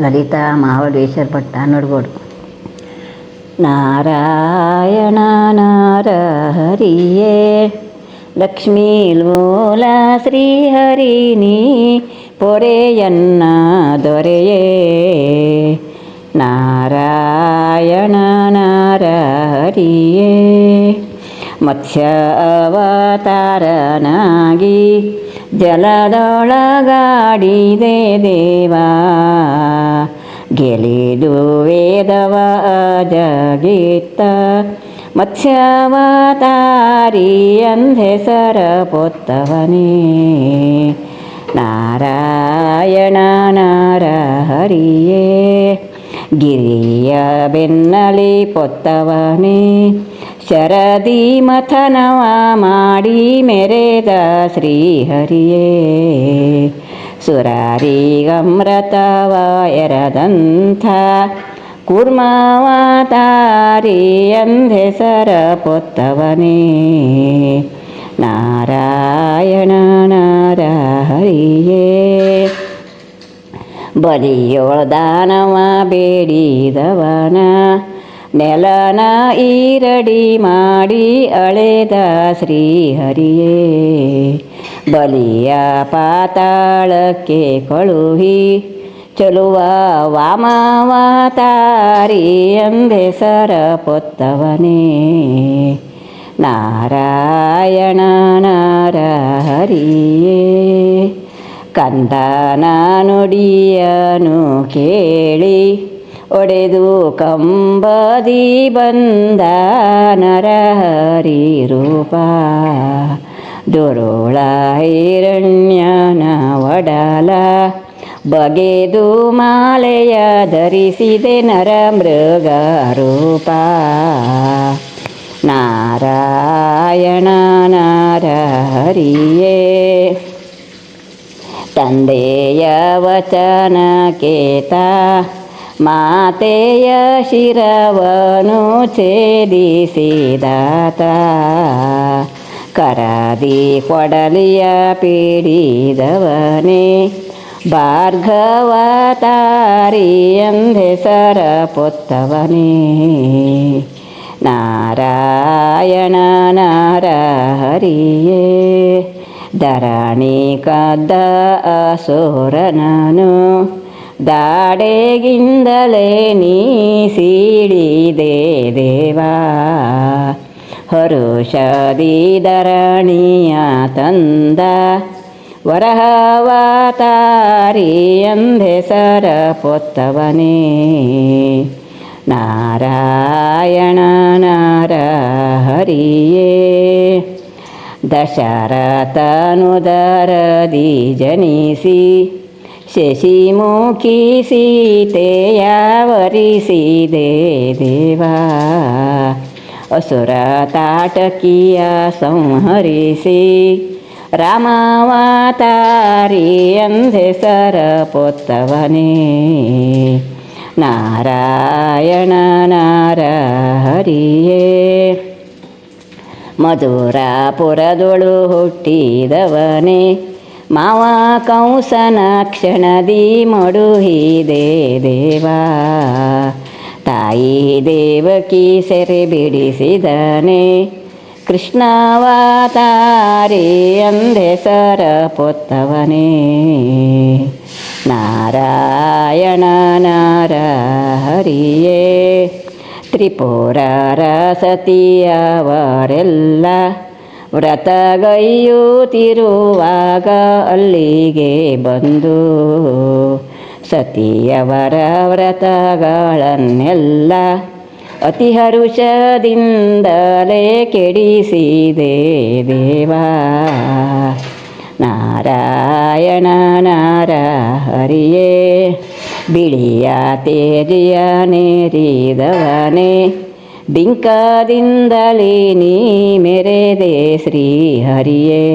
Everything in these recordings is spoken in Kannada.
ಲಲಿತಾ ಮಹಾಬಲೇಶ್ವರ ಭಟ್ಟ ನೋಡ್ಬೋದು ನಾರಾಯಣ ನಾರಹರಿಯೇ, ಲಕ್ಷ್ಮೀ ಲೋಲ ಶ್ರೀಹರಿನಿ ಪೊರೆಯನ್ನ ದೊರೆಯೇ. ನಾರಾಯಣ ನಾರಹರಿಯೇ ಮತ್ಸ್ಯ ಅವತಾರನಾಗಿ ಜಲದೊಳಗಾಡಿದೆ ದೇವಾ. ಗೆಲಿದು ವೇದವ ಜಗಿತ್ತ ಮತ್ಸ್ಯಾವತಾರಿ ಅಂಧೆಸರ ಪೊತ್ತವನೇ. ನಾರಾಯಣ ನಾರ ಹರಿಯೇ ಗಿರಿಯ ಬೆನ್ನಲಿ ಪೊತ್ತವನೇ, ಶರದಿ ಮಥನವ ಮಾಡಿ ಮೆರೆದ ಶ್ರೀಹರಿಯೇ. ಸುರಾರಿಗಮೃತವ ಎರದಂಥ ಕೂರ್ಮವತಾರಿ ಎಂದೆಸರ ಪೊತ್ತವನೇ. ನಾರಾಯಣ ನಾರ ಹರಿಯೇ ಬಲಿಯೋಳ್ದಾನವ ಬೇಡಿದವನ. ನೆಲನ ಈರಡಿ ಮಾಡಿ ಅಳೆದ ಶ್ರೀಹರಿಯೇ. ಬಲಿಯ ಪಾತಾಳಕ್ಕೆ ಕಳುಹಿ, ಚಲುವ ವಾಮವತಾರಿ ಎಂದೆಸರ ಪೊತ್ತವನೇ. ನಾರಾಯಣ ನಾರ ಹರಿಯೇ ಕಂದನ ನುಡಿಯನು ಕೇಳಿ, ಒಡೆದು ಕಂಬದಿ ಬಂದ ನರಹರಿ ರೂಪ ದುರುಳ ಹಿರಣ್ಯನ ಒಡಲ ಬಗೆದು ಮಾಲೆಯ ಧರಿಸಿದೆ ನರ ಮೃಗ ರೂಪ. ನಾರಾಯಣ ನಾರ ಹರಿಯೇ ತಂದೆಯ ವಚನ ಕೇತ ಮಾತೆಯ ಶಿರವನು ಛೇದಿಸಿದಾತ ಕರದಿ ಕೊಡಲಿಯ ಪೀಡಿದವನೇ ಭಾರ್ಗವತಾರಿ ಎಂದೆಸರ ಪೊತ್ತವನೇ ನಾರಾಯಣ ನಾರ ಹರಿಯೇ ಧರಣಿ ಕದ್ದ ಅಸುರನನು, ದಾಡೆಗಿಂದಲೇ ನೀ ಸೀಡಿದೆ ದೇವಾ. ಹರುಷದಿ ಧರಣಿಯ ತಂದ, ವರಹವಾತಾರಿ ಎಂದೆ ಸರ ಪೊತ್ತವನೇ. ನಾರಾಯಣ ನಾರ ಹರಿಯೇ ದಶರಥನುದರದಿ ಜನಿಸಿ ಶಶಿಮುಖಿ ಸೀತೆಯ ವರಿಸಿದೆ ದೇವಾ ಅಸುರ ತಾಟಕಿಯ ಸಂಹರಿಸಿ ರಾಮಾವತಾರಿ ಎಂದೆಸರ ಪೊತ್ತವನೇ ನಾರಾಯಣ ನಾರ ಹರಿಯೇ ಮಧುರಾಪುರದೊಳು ಹುಟ್ಟಿದವನೇ, ಮಾವ ಕಂಸನ ಕ್ಷಣದಿ ಮಡುಹಿದೆ ದೇವಾ. ತಾಯಿ ದೇವಕಿ ಸೆರೆ ಬಿಡಿಸಿದನೆ ಕೃಷ್ಣಾವತಾರಿ ಎಂದೆಸರ ಪೊತ್ತವನೇ ನಾರಾಯಣ ನಾರ ಹರಿಯೇ ತ್ರಿಪುರಾರ ಸತಿಯವರೆಲ್ಲ ವ್ರತಗೈಯುತ್ತಿರುವಾಗ ಅಲ್ಲಿಗೆ ಬಂದು ಸತಿಯವರ ವ್ರತಗಳನ್ನೆಲ್ಲ ಅತಿ ಹರುಷದಿಂದಲೇ ಕೆಡಿಸಿದೆ ದೇವಾ. ನಾರಾಯಣ ನಾರ ಹರಿಯೇ ಬಿಳಿಯ ತೇಜಿಯ ನೇರಿದವನೇ ಬಿಂಕದಿಂದಲೇ ನೀ ಮೆರೆದೆ ಶ್ರೀಹರಿಯೇ.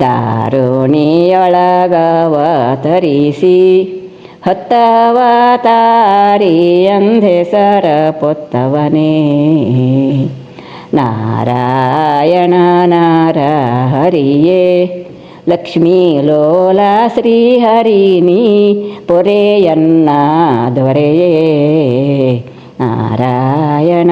ದಾರುಣಿಯೊಳಗವತರಿಸಿ ಹತ್ತವತಾರಿ ಅಂಧೆಸರ ಪೊತ್ತವನೇ ನಾರಾಯಣ ನಾರ ಹರಿಯೇ ಲಕ್ಷ್ಮೀ ಲೋಲ ಶ್ರೀಹರಿನಿ ಪೊರೆಯನ್ನ ದೊರೆಯೇ ನಾರಾಯಣ